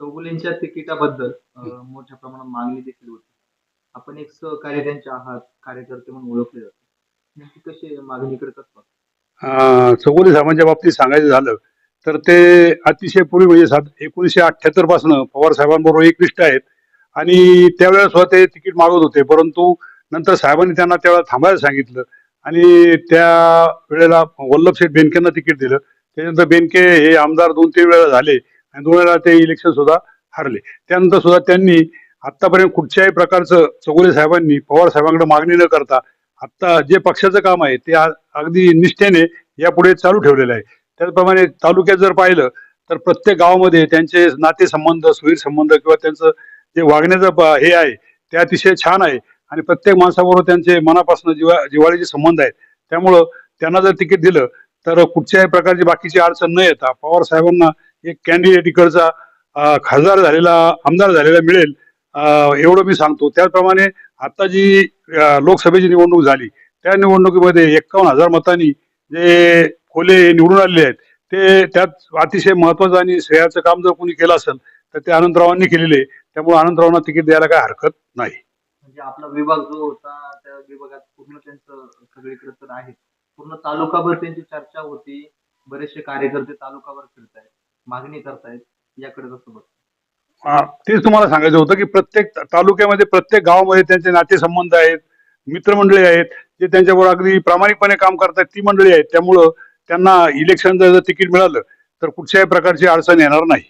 चौगुलेंच्या तिकिटाबद्दल मोठ्या प्रमाणात मागणी देखील होती. आपण एक सहकार्य त्यांचे आहात कार्यकर्ते म्हणून ओळखले जाते. नेमकी कशी मागणीकडे कसं अं, चौगुले साहेबांच्या बाबतीत सांगायचं झालं तर ते अतिशय पूर्वी म्हणजे सात एकोणीसशे अठ्ठ्याहत्तरपासून पवार साहेबांबरोबर एकनिष्ठ आहेत. आणि त्यावेळेस सुद्धा ते तिकीट मागत होते परंतु नंतर साहेबांनी त्यांना त्यावेळेला थांबायला सांगितलं. आणि त्या वेळेला वल्लभ शेठ बेनकेंना तिकीट दिलं. त्याच्यानंतर बेनके हे आमदार दोन तीन वेळा झाले. आणि दोन वेळा ते इलेक्शन सुद्धा हरले. त्यानंतर सुद्धा त्यांनी आतापर्यंत कुठच्याही प्रकारचं चौगुले साहेबांनी पवार साहेबांकडे मागणी न करता आता जे पक्षाचं काम आहे ते अगदी निष्ठेने यापुढे चालू ठेवलेलं आहे. त्याचप्रमाणे तालुक्यात जर पाहिलं तर प्रत्येक गावामध्ये त्यांचे नातेसंबंध सुहीर संबंध किंवा त्यांचं जे वागण्याचं हे आहे ते अतिशय छान आहे. आणि प्रत्येक माणसाबरोबर त्यांचे मनापासून जिवा जिवाळीचे संबंध आहेत. त्यामुळं त्यांना जर तिकीट दिलं तर कुठच्याही प्रकारची बाकीची अडचण न येता पवार साहेबांना एक कॅन्डिडेट इकडचा खासदार झालेला आमदार झालेला मिळेल एवढं मी सांगतो. त्याचप्रमाणे आता जी लोकसभेची निवडणूक झाली त्या निवडणुकीमध्ये एक्कावन्न हजार मतांनी जे खोले निवडून आलेले आहेत ते त्यात अतिशय महत्वाचं आणि श्रेयाचं काम जर कोणी केलं असेल तर ते आनंदरावांनी केलेले आहे. त्यामुळे आनंदरावांना तिकीट द्यायला काय हरकत नाही. म्हणजे आपला विभाग जो होता त्या विभागात पूर्ण त्यांचं सगळीकडे तर आहे पूर्ण तालुकाभर त्यांची चर्चा होती. बरेचसे कार्यकर्ते तालुकाभर आहेत मागणी करतायत याकडे कसं बघ हा, तेच तुम्हाला सांगायचं होतं की प्रत्येक तालुक्यामध्ये प्रत्येक गावामध्ये त्यांचे नातेसंबंध आहेत मित्रमंडळी आहेत जे त्यांच्याबरोबर अगदी प्रामाणिकपणे काम करतात ती मंडळी आहेत. त्यामुळं त्यांना इलेक्शनचं जर तिकीट मिळालं तर कुठच्याही प्रकारची अडचण येणार नाही.